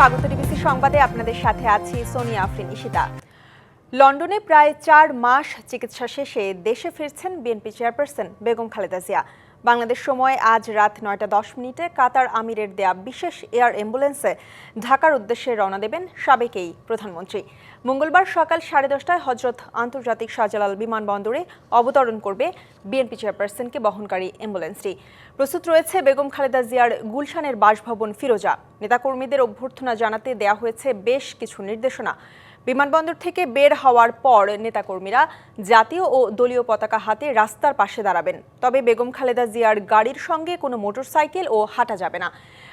স্বাগত ডিবিসি সংবাদে আপনাদের সাথে আছি সোনিয়া আফরিন ইশিতা লন্ডনে প্রায় চার মাস চিকিৎসা শেষে দেশে ফিরছেন বিএনপি চেয়ারপারসন বেগম খালেদা জিয়া। বাংলাদেশ সময় আজ রাত নয়টা দশ মিনিটে কাতার আমিরের দেয়া বিশেষ এয়ার অ্যাম্বুলেন্সে ঢাকার উদ্দেশ্যে রওনা দেবেন সাবেকেই প্রধানমন্ত্রী। মঙ্গলবার সকাল সাড়ে দশটায় হজরত আন্তর্জাতিক শাহজালাল বিমানবন্দরে অবতরণ করবে বিএনপি চেয়ারপারসনকে বহনকারী অ্যাম্বুলেন্সটি। প্রস্তুত রয়েছে বেগম খালেদা জিয়ার গুলশানের বাসভবন ফিরোজা। নেতাকর্মীদের অভ্যর্থনা জানাতে দেয়া হয়েছে বেশ কিছু নির্দেশনা। বিমানবন্দর থেকে বের হওয়ার পর নেতাকর্মীরা জাতীয় ও দলীয় পতাকা হাতে রাস্তার পাশে দাঁড়াবেন। তবে বেগম খালেদা জিয়ার গাড়ির সঙ্গে কোনো মোটরসাইকেল ও হাঁটা যাবে না।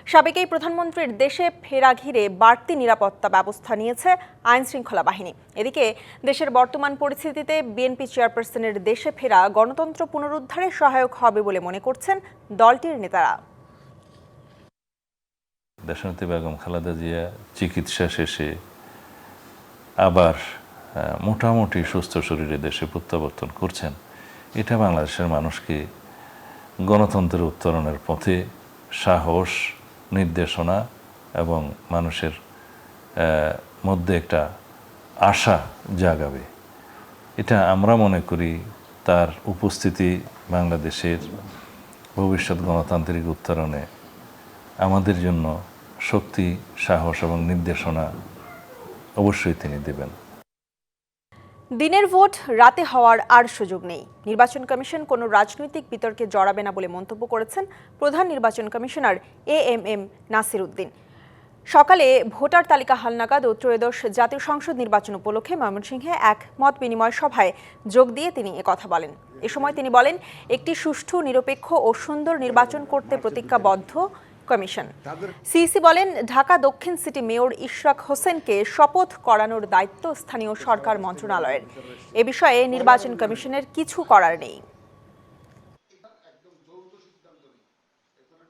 সাবেক এই প্রধানমন্ত্রীর দেশে ফেরা ঘিরে বাড়তি নিরাপত্তা ব্যবস্থা নিয়েছে আইন শৃঙ্খলা বাহিনী। এদিকে দেশের বর্তমান পরিস্থিতিতে বিএনপি চেয়ারপারসনের দেশে ফেরা গণতন্ত্র পুনরুদ্ধারে সহায়ক হবে বলে মনে করছেন দলটির নেতারা। দেশনেত্রী বেগম খালেদা জিয়া চিকিৎসা শেষে আবার মোটামুটি সুস্থ শরীরে দেশে প্রত্যাবর্তন করছেন। এটা বাংলাদেশের মানুষকে গণতন্ত্রের উত্তরণের পথে সাহস, নির্দেশনা এবং মানুষের মধ্যে একটা আশা জাগাবে। এটা আমরা মনে করি তার উপস্থিতি বাংলাদেশের ভবিষ্যৎ গণতান্ত্রিক উত্তরণে আমাদের জন্য শক্তি, সাহস এবং নির্দেশনা অবশ্যই তিনি দেবেন। দিনের ভোট, রাতে হওয়ার আর সুযোগ নেই। নির্বাচন কমিশন কোনো রাজনৈতিক বিতর্কে জড়াবে না বলে মন্তব্য করেছেন প্রধান নির্বাচন commissioner A M M Nasir Uddin সকালে ভোটার তালিকা হালনাগাদ ও ত্রয়োদশ জাতীয় সংসদ নির্বাচন উপলক্ষে ময়মনসিংহে এক মত বিনিময় সভায় যোগ দিয়ে তিনি একথা বলেন। এ সময় তিনি বলেন, একটি সুষ্ঠু, নিরপেক্ষ ও সুন্দর নির্বাচন করতে প্রতিজ্ঞাবদ্ধ। কমিশন। সিইসি বলেন ঢাকা দক্ষিণ সিটি মেয়র ইশরাক হোসেনকে শপথ করানোর দায়িত্ব স্থানীয় সরকার মন্ত্রণালয়ের। এ বিষয়ে নির্বাচন কমিশনের কিছু করার নেই।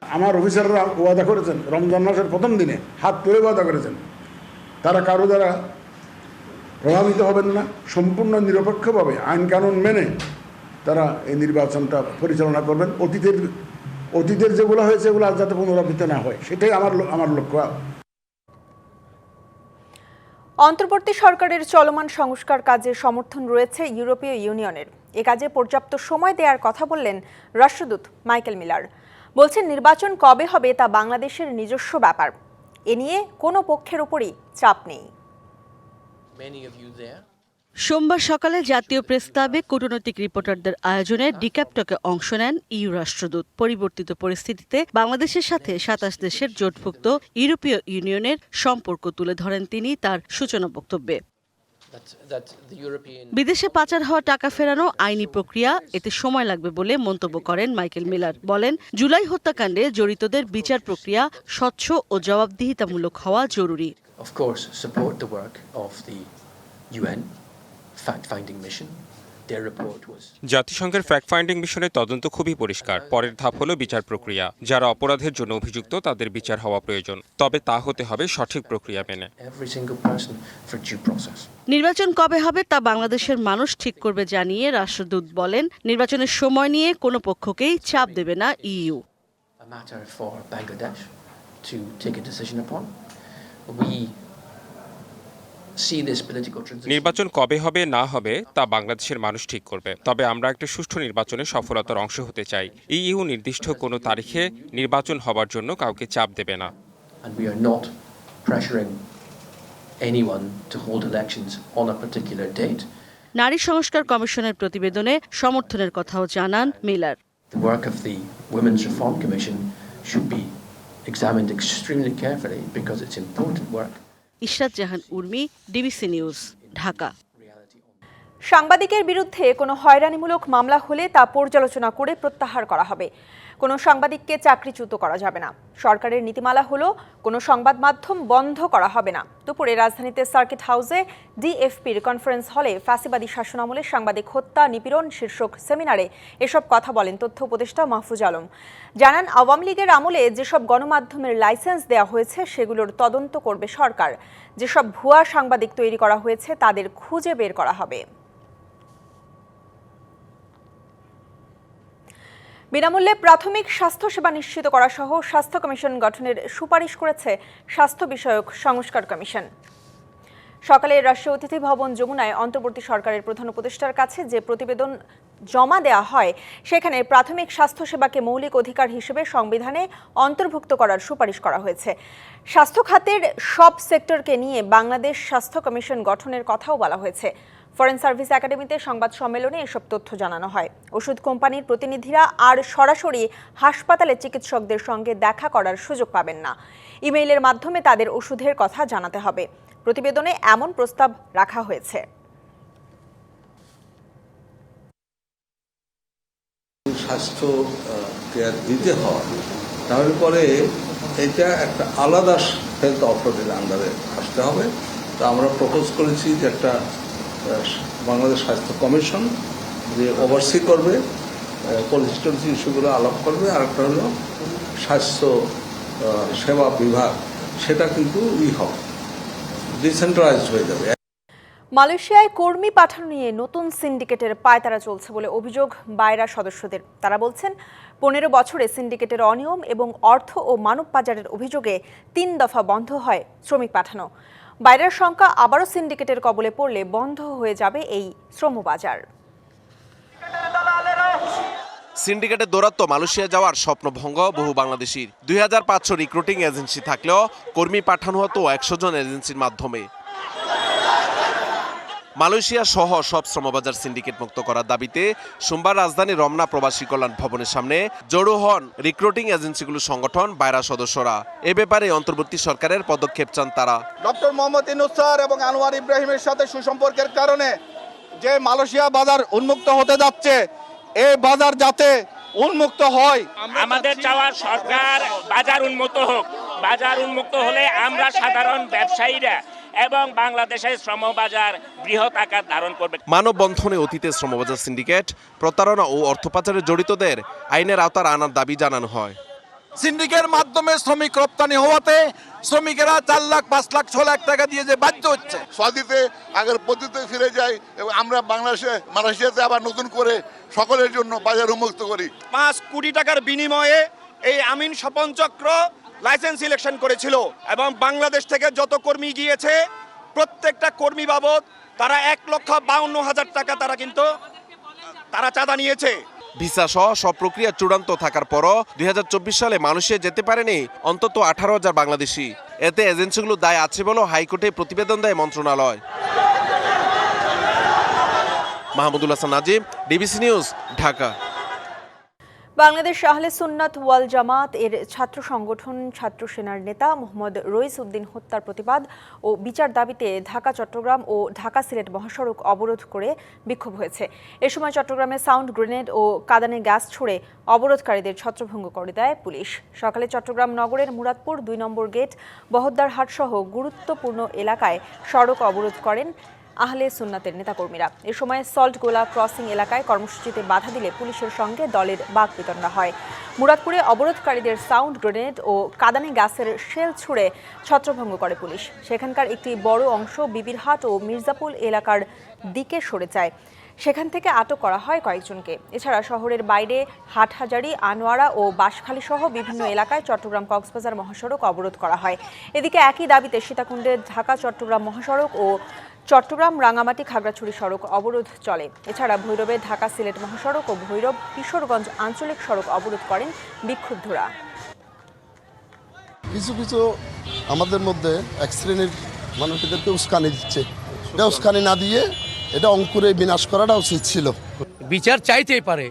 আমার অফিসাররা ওয়াদা করেছেন রমজান মাসের প্রথম দিনে হাত তুলে ওয়াদা করেছেন। তারা কারও দ্বারা প্রভাবিত হবেন না সম্পূর্ণ নিরপেক্ষভাবে আইন কানুন মেনে তারা এই নির্বাচনটা পরিচালনা করবেন। অতীতের অতীতের যেগুলো হয়েছে এগুলো আর যাতে পুনরাবৃত্তি না হয়। সেটাই আমার আমার লক্ষ্য। অন্তর্বর্তী সরকারের চলমান সংস্কার কাজে সমর্থন রয়েছে ইউরোপীয় ইউনিয়নের। এ কাজে পর্যাপ্ত সময় দেওয়ার কথা বললেন রাষ্ট্রদূত মাইকেল মিলার। বলছেন নির্বাচন কবে হবে তা বাংলাদেশের নিজস্ব ব্যাপার। এ নিয়ে কোনো পক্ষের উপরই চাপ নেই। সোমবার সকালে জাতীয় প্রেস ক্লাবে কূটনৈতিক রিপোর্টারদের আয়োজনে ডিক্যাপটকে অংশ নেন ইউ রাষ্ট্রদূত। পরিবর্তিত পরিস্থিতিতে বাংলাদেশের সাথে সাতাশ দেশের জোটভুক্ত ইউরোপীয় ইউনিয়নের সম্পর্ক তুলে ধরেন তিনি তার সূচনা বক্তব্যে। বিদেশে পাচার হওয়া টাকা ফেরানো আইনি প্রক্রিয়া এতে সময় লাগবে বলে মন্তব্য করেন মাইকেল মিলার। বলেন জুলাই হত্যাকাণ্ডে জড়িতদের বিচার প্রক্রিয়া স্বচ্ছ ও জবাবদিহিতামূলক হওয়া জরুরি। Of course, support the work of the UN fact-finding mission. Their report was জাতিসংঘের ফ্যাক্ট ফাইন্ডিং মিশনের তদন্ত খুবই পরিষ্কার পরের ধাপ হলো বিচার প্রক্রিয়া যারা অপরাধের জন্য অভিযুক্ত তাদের বিচার হওয়া প্রয়োজন তবে তা হতে হবে সঠিক প্রক্রিয়া মেনে every single person for due process. নির্বাচন কবে হবে তা বাংলাদেশের মানুষ ঠিক করবে জানিয়ে রাষ্ট্রদূত বলেন নির্বাচনের সময় নিয়ে কোনো পক্ষকেই চাপ দেবে না EU Bangladesh to take a decision upon. We নির্বাচন কবে হবে না হবে তা বাংলাদেশের মানুষ ঠিক করবে। তবে আমরা একটা সুষ্ঠু নির্বাচনে সফলতার অংশ হতে চাই। ইইউ নির্দিষ্ট কোন তারিখে নির্বাচন হবার জন্য কাউকে চাপ দেবে না। নারী সংস্কার কমিশনের প্রতিবেদনে সমর্থনের কথাও জানান Miller. Should be examined extremely carefully because it's important work. Ishrat Jahan, Urmi, DBC news, Dhaka. সাংবাদিকের বিরুদ্ধে কোনো হয়রানিমূলক মামলা হলে তা পর্যালোচনা করে প্রত্যাহার করা হবে। কোনো সাংবাদিককে চাকরিচ্যুত করা যাবে না। সরকারের নীতিমালা হলো, কোনো সংবাদ মাধ্যম বন্ধ করা হবে না। দুপুরে রাজধানীতে সার্কিট হাউসে ডিএফপির কনফারেন্স হলে ফ্যাসিবাদী শাসনামলে সাংবাদিক হত্যা, নিপীড়ন, শীর্ষক সেমিনারে এসব কথা বলেন তথ্য উপদেষ্টা মাহফুজ আলম। জানান, আওয়ামী লীগের আমলে যেসব গণমাধ্যমের লাইসেন্স দেওয়া হয়েছে, সেগুলোর তদন্ত করবে সরকার। যেসব ভুয়া সাংবাদিক তৈরি করা হয়েছে, তাদের খুঁজে বের করা হবে। বিনামূল্যে প্রাথমিক স্বাস্থ্যসেবা নিশ্চিত করা সহ স্বাস্থ্য কমিশন গঠনের সুপারিশ করেছে স্বাস্থ্য বিষয়ক সংস্কার কমিশন। সকালে রাষ্ট্রীয় অতিথি ভবন যমুনায় অন্তর্বর্তী সরকারের প্রধান উপদেষ্টার কাছে যে প্রতিবেদন জমা দেওয়া হয়, সেখানে প্রাথমিক স্বাস্থ্যসেবাকে মৌলিক অধিকার হিসেবে সংবিধানে অন্তর্ভুক্ত করার সুপারিশ করা হয়েছে। স্বাস্থ্য খাতের সব সেক্টরকে নিয়ে বাংলাদেশ স্বাস্থ্য কমিশন গঠনের কথাও বলা হয়েছে। ফরেন সার্ভিস একাডেমিতে সংবাদ সম্মেলনে এসব তথ্য জানানো হয়। ওষুধ কোম্পানির প্রতিনিধিরা আর সরাসরি হাসপাতালে চিকিৎসকদের সঙ্গে দেখা করার সুযোগ পাবেন না। ইমেইলের মাধ্যমে তাদের ওষুধের কথা জানাতে হবে। প্রতিবেদনে এমন প্রস্তাব রাখা হয়েছে। স্বাস্থ্য কেয়ার দিতে হয় পরে এটা একটা আলাদা হেলথ আন্ডারে আসতে হবে। আমরা প্রপোজ করেছি যে একটা বাংলাদেশ স্বাস্থ্য কমিশন যে ওভারসি করবে পলিসি ইস্যুগুলো আলাপ করবে, আর একটা হলো স্বাস্থ্য সেবা বিভাগ, সেটা কিন্তু ই হবে ডিসেন্ট্রালাইজড হয়ে যাবে। মালয়েশিয়ায় কর্মী পাঠানো নিয়ে নতুন সিন্ডিকেটের পায়তারা চলছে বলে অভিযোগ বায়রা সদস্যদের। তারা বলছেন, পনেরো বছরে সিন্ডিকেটের অনিয়ম এবং অর্থ ও মানব পাচারের অভিযোগে তিন দফা বন্ধ হয় শ্রমিক পাঠানো। বাইরের সংখ্যা আবারও সিন্ডিকেটের কবলে পড়লে বন্ধ হয়ে যাবে এই শ্রমবাজার। সিন্ডিকেটের দৌরাত্ম মালয়েশিয়া যাওয়ার স্বপ্নভঙ্গ বহু বাংলাদেশির। দুই হাজার পাঁচশো রিক্রুটিং এজেন্সি থাকলেও কর্মী পাঠানো হতো একশো জন এজেন্সির মাধ্যমে। মালয়েশিয়া সহ সব শ্রমবাজার সিন্ডিকেট মুক্ত করার দাবিতে সোমবার রাজধানী রমনা প্রবাসী কল্যাণ ভবনের সামনে জড়ো হন রিক্রুটিং এজেন্সিগুলো সংগঠন বাইরা সদস্যরা। এ ব্যাপারে অন্তর্বর্তী সরকারের পদক্ষেপ চান তারা। ডক্টর মোহাম্মদ ইনুস স্যার এবং আনোয়ার ইব্রাহিমের সাথে সুসম্পর্কের কারণে যে মালয়েশিয়া বাজার উন্মুক্ত হতে যাচ্ছে এই বাজার যাতে উন্মুক্ত হয়। আমাদের চাওয়া সরকার বাজার উন্মুক্ত হোক। বাজার উন্মুক্ত হলে আমরা সাধারণ ব্যবসায়ীরা এবং বাংলাদেশের শ্রমবাজার বৃহৎ আকার ধারণ করবে। মানববন্ধনে অতীতে শ্রমবাজার সিন্ডিকেট প্রতারণা ও অর্থ পাচারে জড়িতদের আইনের আওতার আনার দাবি জানানো হয়। সিন্ডিকের মাধ্যমে শ্রমিক রপ্তানি হওয়াতে শ্রমিকেরা চার লাখ পাঁচ লাখ ছ লাখ টাকা দিয়ে যে বাধ্য হচ্ছে। সদিতে আগের পদ্ধতিতে ফিরে যায় এবং আমরা বাংলাদেশে মালয়েশিয়াতে আবার নতুন করে সকলের জন্য বাজার উন্মুক্ত করি। পাঁচ কোটি টাকার বিনিময়ে এই আমিন স্বপন চক্র লাইসেন্স সিলেকশন করেছিল এবং বাংলাদেশ থেকে যত কর্মী গিয়েছে, প্রত্যেকটা কর্মী বাবদ তারা এক লক্ষ বাউন্ন হাজার টাকা তারা কিন্তু, তারা চাঁদা নিয়েছে। ভিসা সহ সব প্রক্রিয়া চূড়ান্ত থাকার পরও দু হাজার চব্বিশ সালে মানুষে যেতে পারেনি অন্তত আঠারো হাজার বাংলাদেশি। এতে এজেন্সিগুলো দায় আছে বলেও হাইকোর্টে প্রতিবেদন দেয় মন্ত্রণালয়। Mahmudul Hasan Nazim DBC news, Dhaka. Bangladesh Ahle Sunnat ওয়াল জামাত এর ছাত্র সংগঠন ছাত্র সেনার নেতা মোহাম্মদ রইস উদ্দিন হত্যার প্রতিবাদ ও বিচার দাবিতে ঢাকা, চট্টগ্রাম ও ঢাকা সিলেট মহাসড়ক অবরোধ করে বিক্ষোভ হয়েছে। এ সময় চট্টগ্রামে সাউন্ড গ্রেনেড ও কাদানে গ্যাস ছুড়ে অবরোধকারীদের ছত্রভঙ্গ করে দেয় পুলিশ। সকালে চট্টগ্রাম নগরের মুরাদপুর দুই নম্বর গেট বহদ্দার হাট সহ গুরুত্বপূর্ণ এলাকায় সড়ক অবরোধ করেন আহলে সুন্নাতের নেতাকর্মীরা। এ সময় সল্ট গোলা ক্রসিং এলাকায় কর্মসূচিতে বাধা দিলে পুলিশের সঙ্গে দলের বাকবিতণ্ডা হয়। মুরাদপুরে অবরোধকারীদের সাউন্ড গ্রেনেড ও কাদানে গ্যাসের শেল ছুড়ে ছত্রভঙ্গ করে পুলিশ। সেখানকার একটি বড় অংশ বিবিরহাট ও মির্জাপুল এলাকার দিকে সরে যায়। সেখান থেকে আটক করা হয় কয়েকজনকে। এছাড়া শহরের বাইরে হাটহাজারি, আনোয়ারা ও বাঁশখালী সহ বিভিন্ন এলাকায় চট্টগ্রাম কক্সবাজার মহাসড়ক অবরোধ করা হয়। এদিকে একই দাবিতে সীতাকুণ্ডের ঢাকা চট্টগ্রাম মহাসড়ক ও চট্টগ্রাম রাঙামাটি খাগড়াছড়ি সড়ক অবরোধ চলে। এছাড়া ভৈরবে ঢাকা সিলেট মহাসড়ক ও ভৈরব কিশোরগঞ্জ আঞ্চলিক সড়ক অবরোধ করেন বিক্ষুব্ধরা। কিছু কিছু আমাদের মধ্যে এক শ্রেণির মানুষদেরকে উস্কানি দিচ্ছে। এটা উস্কানি না দিয়ে এটা অঙ্কুরে বিনাশ করাটা উচিত ছিল। বিচার চাইতেই পারে।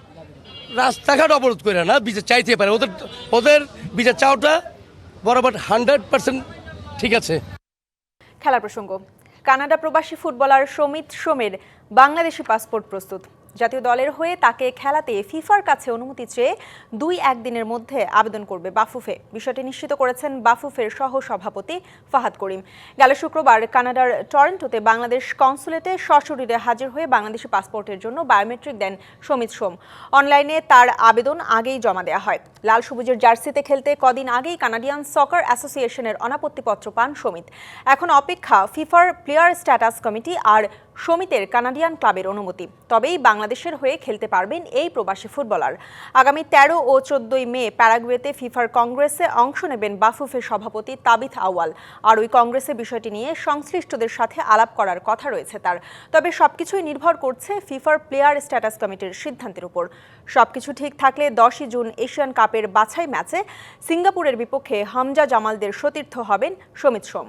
রাস্তাঘাট অবরোধ করে না বিচার চাইতেই পারে। ওদের ওদের বিচার চাওয়াটা বরাবর হান্ড্রেড পার্সেন্ট ঠিক আছে। খেলার প্রসঙ্গ। কানাডা প্রবাসী ফুটবলার সমিত সোমের বাংলাদেশি পাসপোর্ট প্রস্তুত। জাতীয় দলের হয়ে তাকে খেলাতে ফিফার কাছে অনুমতি চেয়ে দুই একদিনের মধ্যে আবেদন করবে বাফুফে। বিষয়টি নিশ্চিত করেছেন বাফুফের সহ সভাপতি ফাহাদ করিম। গেল শুক্রবার কানাডার টরেন্টোতে বাংলাদেশ কনসুলেটে সশরীরে হাজির হয়ে বাংলাদেশি পাসপোর্টের জন্য বায়োমেট্রিক দেন সমিত সোম। অনলাইনে তার আবেদন আগেই জমা দেওয়া হয়। লাল সবুজের জার্সিতে খেলতে কদিন আগেই কানাডিয়ান সকার অ্যাসোসিয়েশনের অনাপত্তিপত্র পান সমিত। এখন অপেক্ষা ফিফার প্লেয়ার স্ট্যাটাস কমিটি আর সমিতের কানাডিয়ান ক্লাবের অনুমতি। তবেই বাংলাদেশের হয়ে খেলতে পারবেন এই প্রবাসী ফুটবলার। আগামী তেরো ও চোদ্দই মে প্যারাগুয়েতে ফিফার কংগ্রেসে অংশ নেবেন বাফুফের সভাপতি তাবিথ আওয়াল আর ওই কংগ্রেসে বিষয়টি নিয়ে সংশ্লিষ্টদের সাথে আলাপ করার কথা রয়েছে তার। তবে সবকিছুই নির্ভর করছে ফিফার প্লেয়ার স্ট্যাটাস কমিটির সিদ্ধান্তের উপর। সবকিছু ঠিক থাকলে দশই জুন এশিয়ান কাপের বাছাই ম্যাচে সিঙ্গাপুরের বিপক্ষে হামজা জামালদের সতীর্থ হবেন সমিত সোম।